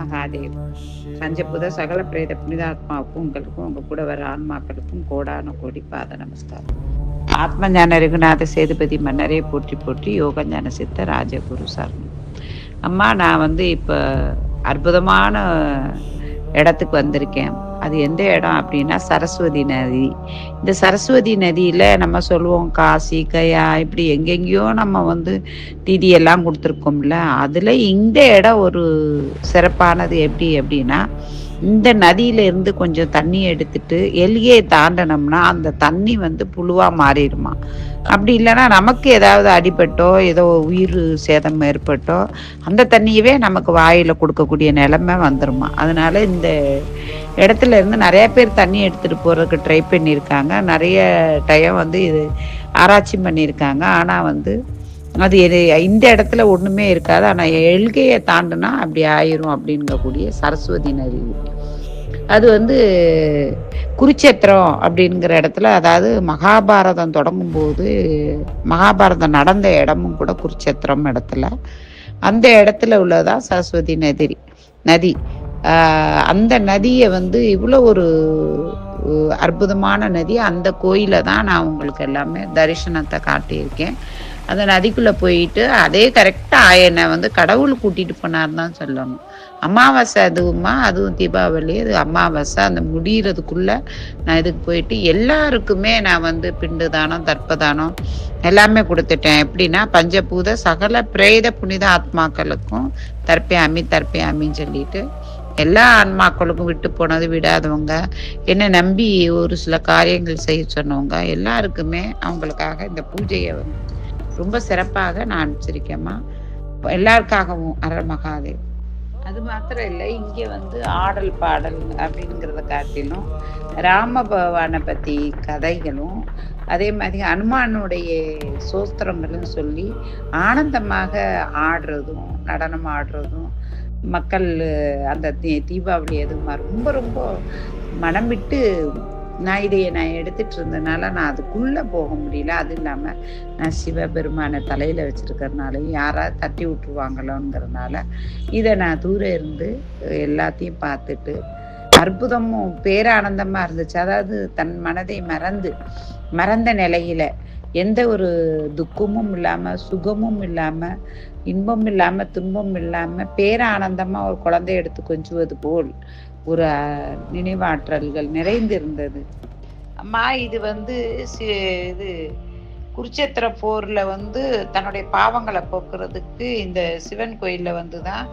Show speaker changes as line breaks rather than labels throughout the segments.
மகாதேவ். பஞ்சபூத சகல பிரேத புனிதாத்மாவுக்கும் உங்களுக்கும் உங்க கூட வர ஆன்மாக்களுக்கும் கோடான கோடி பாத நமஸ்காரம். ஆத்மஞான ரகுநாத சேதுபதி மன்னரே போற்றி போற்றி யோக ஞான சித்த ராஜகுரு சரணம் அம்மா நான் வந்து இப்போ அற்புதமான இடத்துக்கு வந்திருக்கேன். அது எந்த இடம் அப்படின்னா சரஸ்வதி நதி. இந்த சரஸ்வதி நதியில் நம்ம சொல்லுவோம் காசி கயா இப்படி எங்கெங்கேயோ நம்ம வந்து திதியெல்லாம் கொடுத்துருக்கோம்ல. அதில் இந்த இடம் ஒரு சிறப்பானது எப்படி அப்படின்னா இந்த நதியில இருந்து கொஞ்சம் தண்ணி எடுத்துட்டு எல்கையை தாண்டனம்னா அந்த தண்ணி வந்து புழுவா மாறிடுமா. அப்படி இல்லைன்னா நமக்கு ஏதாவது அடிபட்டோ ஏதோ உயிர் சேதம் ஏற்பட்டோ அந்த தண்ணியவே நமக்கு வாயில கொடுக்கக்கூடிய நிலைமை வந்துருமா. அதனால இந்த இடத்துல இருந்து நிறைய பேர் தண்ணி எடுத்துட்டு போறதுக்கு ட்ரை பண்ணியிருக்காங்க. நிறைய டைம் வந்து இது ஆராய்ச்சி பண்ணியிருக்காங்க. ஆனா வந்து அது எது- இந்த இடத்துல ஒன்றுமே இருக்காது. ஆனால் எழுகையை தாண்டினா அப்படி ஆயிரும் அப்படிங்கக்கூடிய சரஸ்வதி நதி. அது வந்து குருச்சேத்திரம் அப்படிங்கிற இடத்துல அதாவது மகாபாரதம் தொடங்கும் போது மகாபாரதம் நடந்த இடமும் கூட குருச்சேத்திரம் இடத்துல. அந்த இடத்துல உள்ளதா சரஸ்வதி நதி நதி. அந்த நதியை வந்து இவ்வளோ ஒரு அற்புதமான நதி. அந்த கோயிலை தான் நான் உங்களுக்கு எல்லாமே தரிசனத்தை காட்டியிருக்கேன். அந்த நதிக்குள்ளே போயிட்டு அதே கரெக்டாக என்னை வந்து கடவுள் கூட்டிகிட்டு போனார் தான் சொல்லணும். அமாவாசை அதுவுமா அதுவும் தீபாவளி அது அமாவாசை அந்த முடியறதுக்குள்ள நான் இதுக்கு போயிட்டு எல்லாருக்குமே நான் வந்து பிண்டு தானம் தர்ப்பதானம் எல்லாமே கொடுத்துட்டேன். எப்படின்னா பஞ்சபூத சகல பிரேத புனித ஆத்மாக்களுக்கும் தர்ப்பயாமி தர்ப்பயாமின்னு சொல்லிட்டு எல்லா ஆன்மாக்களுக்கும் விட்டு போனது விடாதவங்க. என்னை நம்பி ஒரு சில காரியங்கள் செய்ய சொன்னவங்க எல்லாருக்குமே அவங்களுக்காக இந்த பூஜையை வந்து ரொம்ப சிறப்பாக நான் அனுப்பிச்சிருக்கேம்மா எல்லாருக்காகவும் அரண் மகாதேவ். அது மாத்திரம் இல்லை இங்கே வந்து ஆடல் பாடல் அப்படிங்கிறத காட்டிலும் ராம பகவானை பற்றி கதைகளும் அதே மாதிரி ஹனுமானுடைய சோஸ்திரங்களும் சொல்லி ஆனந்தமாக ஆடுறதும் நடனம் ஆடுறதும் மக்கள் அந்த தீ- தீபாவளி அதுமா ரொம்ப ரொம்ப மனம் விட்டு நான் இதையை நான் எடுத்துட்டு இருந்ததுனால நான் அதுக்குள்ளே போக முடியல. அது இல்லாமல் நான் சிவபெருமானை தலையில் வச்சுருக்கறனாலையும் யாராவது தட்டி விட்ருவாங்களோங்கிறதுனால இதை நான் தூரம் இருந்து எல்லாத்தையும் பார்த்துட்டு அற்புதமும் பேரானந்தமாக இருந்துச்சு. அதாவது தன் மனதை மறந்து மறந்த நிலையில எந்த ஒரு துக்கமும் இல்லாமல் சுகமும் இல்லாமல் இன்பம் இல்லாமல் துன்பம் இல்லாமல் பேரானந்தமாக ஒரு குழந்தை எடுத்து கொஞ்சுவது போல் ஒரு நினைவாற்றல்கள் நிறைந்திருந்தது. அம்மா இது வந்து இது குருச்சேத்திர போரில் வந்து தன்னுடைய பாவங்களை போக்குறதுக்கு இந்த சிவன் கோயிலில் வந்து தான்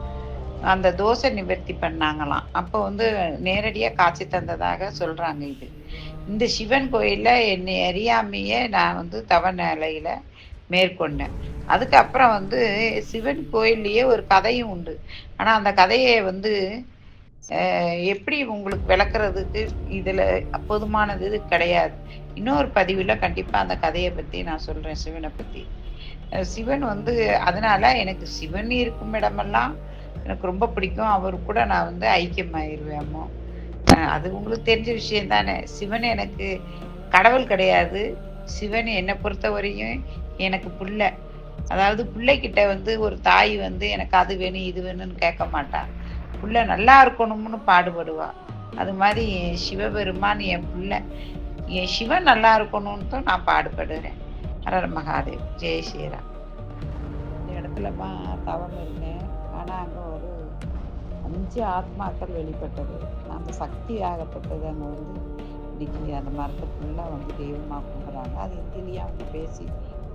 அந்த தோசை நிவர்த்தி பண்ணாங்களாம். அப்போ வந்து நேரடியாக காட்சி தந்ததாக சொல்கிறாங்க இது. இந்த சிவன் கோயிலில் என்னை அறியாமையே நான் வந்து தவ நிலையில் மேற்கொண்டேன். அதுக்கப்புறம் வந்து சிவன் கோயில்லையே ஒரு கதையும் உண்டு. ஆனால் அந்த கதையை வந்து எப்படி உங்களுக்கு விளக்குறதுக்கு இதில் போதுமானது இது கிடையாது. இன்னொரு பதிவில் கண்டிப்பாக அந்த கதையை பற்றி நான் சொல்கிறேன் சிவனை பற்றி சிவன் வந்து அதனால் எனக்கு சிவன் இருக்கும் இடமெல்லாம் எனக்கு ரொம்ப பிடிக்கும். அவர் கூட நான் வந்து ஐக்கியமாயிருவேன் அது உங்களுக்கு தெரிஞ்ச விஷயம் தானே. சிவன் எனக்கு கடவுள் கிடையாது. சிவன் என்னை பொறுத்த வரையும் எனக்கு பிள்ளை. அதாவது பிள்ளைக்கிட்ட வந்து ஒரு தாய் வந்து எனக்கு அது வேணும் இது வேணும்னு கேட்க மாட்டா. புள்ள நல்லா இருக்கணும்னு பாடுபடுவா. அது மாதிரி என் சிவபெருமான் என் பிள்ளை. என் சிவன் நல்லா இருக்கணும்னு தான் நான் பாடுபடுறேன். ஹரர் மகாதேவ். ஜெய் ஸ்ரீராம். இந்த இடத்துலமா தவம் இருந்தேன் ஆனால் அங்கே ஒரு அஞ்சு ஆத்மாக்கள் வெளிப்பட்டது. நம்ம சக்தி ஆகப்பட்டது அங்கே வந்து இன்னைக்கு அந்த மரத்தை ஃபுல்லாக வந்து தெய்வமாக கும்பிட்றாங்க. அது ஹிந்திலேயே அவங்க பேசி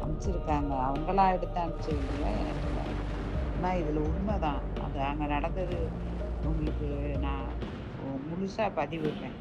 அனுப்பிச்சிருக்காங்க. அவங்களா எடுத்து அனுப்பிச்சதுல எனக்கு ஆனால் இதில் உண்மை தான் அது அங்கே நடந்தது உங்களுக்கு நான் முழுசாக பதிவிடுறேன்.